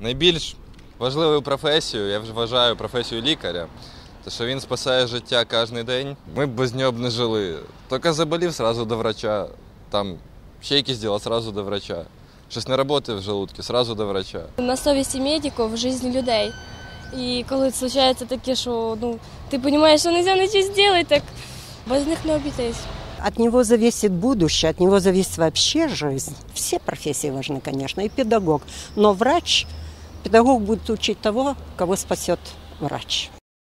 Найбільш важливою професією, я вважаю професію лікаря, те, що він спасає життя кожен день. Ми б без нього б не жили. Тільки заболів, сразу до врача. Там ще якісь діла, сразу до врача. Щось не працює в желудці, сразу до врача. На совісті медиків життя людей. І коли случається таке, що ну, ти розумієш, що не можна нічого зробити, так без них не обійтись. От него зависит будущее, от него зависит вообще жизнь. Все профессии важны, конечно, и педагог. Но врач, педагог будет учить того, кого спасет врач.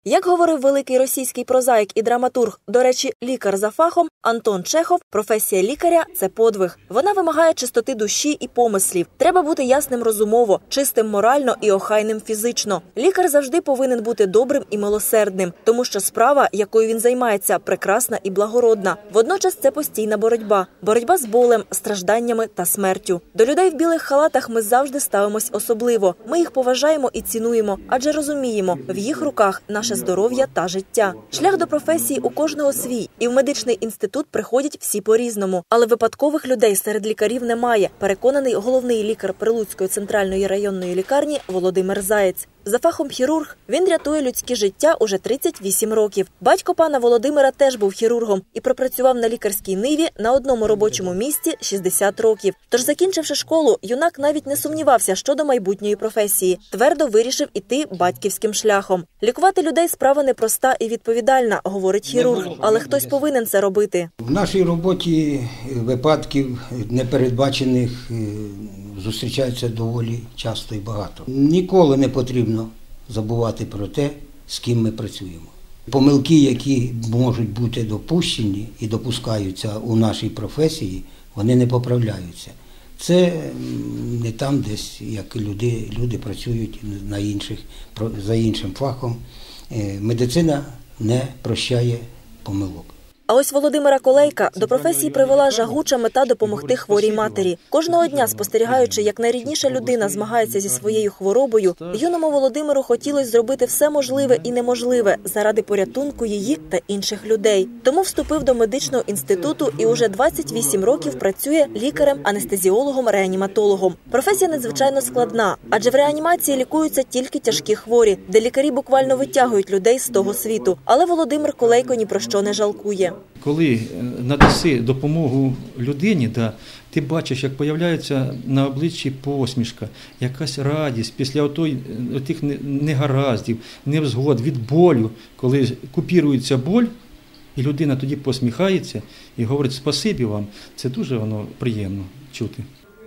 Як говорив великий російський прозаїк і драматург, до речі, лікар за фахом Антон Чехов, професія лікаря це подвиг. Вона вимагає чистоти душі і помислів. Треба бути ясним розумово, чистим морально і охайним фізично. Лікар завжди повинен бути добрим і милосердним, тому що справа, якою він займається, прекрасна і благородна. Водночас це постійна боротьба, боротьба з болем, стражданнями та смертю. До людей в білих халатах ми завжди ставимось особливо. Ми їх поважаємо і цінуємо, адже розуміємо, в їх руках наше здоров'я та життя. Шлях до професії у кожного свій, і в медичний інститут приходять всі по-різному. Але випадкових людей серед лікарів немає. Переконаний головний лікар Прилуцької центральної районної лікарні Володимир Заєць. За фахом хірург він рятує людське життя уже 38 років. Батько пана Володимира теж був хірургом і пропрацював на лікарській ниві на одному робочому місці 60 років. Тож, закінчивши школу, юнак навіть не сумнівався щодо майбутньої професії. Твердо вирішив іти батьківським шляхом. Лікувати людей справа непроста і відповідальна, говорить хірург, але хтось повинен це робити. В нашій роботі випадків непередбачених зустрічається доволі часто і багато. Ніколи не потрібно забувати про те, з ким ми працюємо. Помилки, які можуть бути допущені і допускаються у нашій професії, вони не поправляються. Це не там, десь як люди, люди працюють на інших, за іншим фахом. Е, Медицина не прощає помилок. А ось Володимира Колейка до професії привела жагуча мета допомогти хворій матері. Кожного дня спостерігаючи, як найрідніша людина змагається зі своєю хворобою, юному Володимиру хотілося зробити все можливе і неможливе заради порятунку її та інших людей. Тому вступив до медичного інституту і уже 28 років працює лікарем, анестезіологом, реаніматологом. Професія надзвичайно складна, адже в реанімації лікуються тільки тяжкі хворі, де лікарі буквально витягують людей з того світу. Але Володимир Колейко ні про що не жалкує. Коли е, надаси допомогу людині, да, ти бачиш, як появляється на обличчі посмішка, якась радість після е, тих негараздів, невзгод, від болю, коли купірується боль, і людина тоді посміхається і говорить спасибі вам, це дуже воно приємно чути.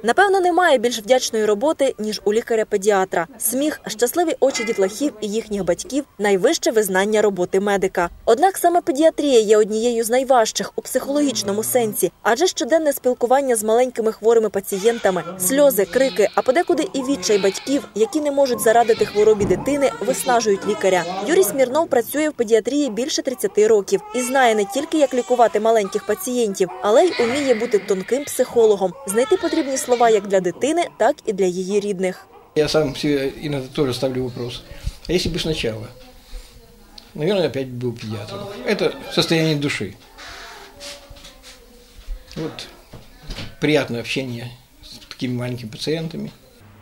Напевно, немає більш вдячної роботи, ніж у лікаря-педіатра. Сміх, щасливі очі дітлахів і їхніх батьків найвище визнання роботи медика. Однак саме педіатрія є однією з найважчих у психологічному сенсі, адже щоденне спілкування з маленькими хворими пацієнтами, сльози, крики, а подекуди і відчай батьків, які не можуть зарадити хворобі дитини, виснажують лікаря. Юрій Смірнов працює в педіатрії більше 30 років і знає не тільки як лікувати маленьких пацієнтів, але й уміє бути тонким психологом, знайти потрібні слова як для дитини, так і для її рідних. Я сам себе иногда тоже ставлю вопрос. А если бы сначала? Наверное, опять был педиатром. Это состояние души. Вот приятное общение с такими маленькими пациентами.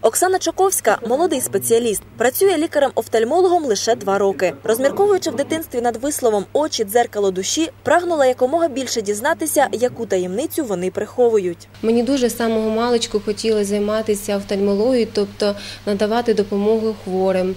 Оксана Чоковська молодий спеціаліст. Працює лікарем-офтальмологом лише два роки. Розмірковуючи в дитинстві над висловом очі дзеркало душі, прагнула якомога більше дізнатися, яку таємницю вони приховують. Мені дуже з самого маличку хотілося займатися офтальмологією, тобто надавати допомогу хворим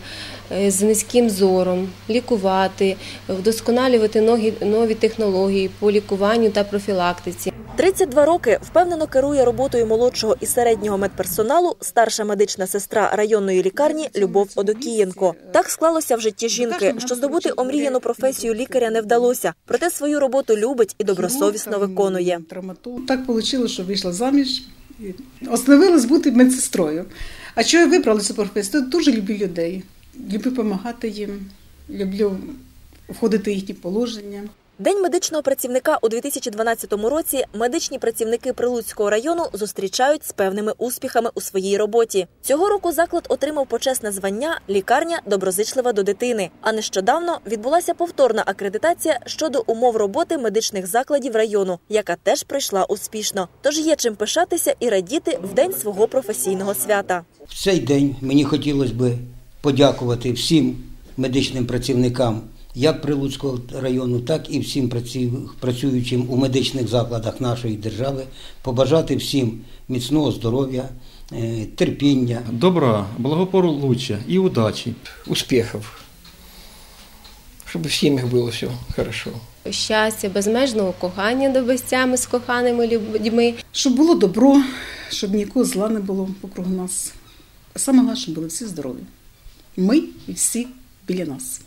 е, з низьким зором, лікувати, вдосконалювати нові технології по лікуванню та профілактиці. 32 роки впевнено керує роботою молодшого і середнього медперсоналу старша медична сестра районної лікарні Любов Одокієнко. Так склалося в житті жінки, що здобути омріяну професію лікаря не вдалося, проте свою роботу любить і добросовісно виконує. Так вийшло, що вийшла заміж. Остановилась бути медсестрою. А чого я вибрала цю професію? Я дуже люблю людей. Люблю допомагати їм, люблю входити в їхні положення. День медичного працівника у 2012 році медичні працівники Прилуцького району зустрічають з певними успіхами у своїй роботі. Цього року заклад отримав почесне звання Лікарня доброзичлива до дитини. А нещодавно відбулася повторна акредитація щодо умов роботи медичних закладів району, яка теж пройшла успішно. Тож є чим пишатися і радіти в день свого професійного свята. В цей день мені хотілося б подякувати всім медичним працівникам як Прилуцького району, так і всім працюючим у медичних закладах нашої держави, побажати всім міцного здоров'я, е, терпіння, Добра, благополуччя і удачі. Успехов. Чтобы в семьях было все хорошо. Щастя, безмежного кохання до безцями з коханими людьми. Щоб було добро, щоб нікого зла не було покруг нас. А саме головне, щоб були всі здорові. Ми і всі біля нас.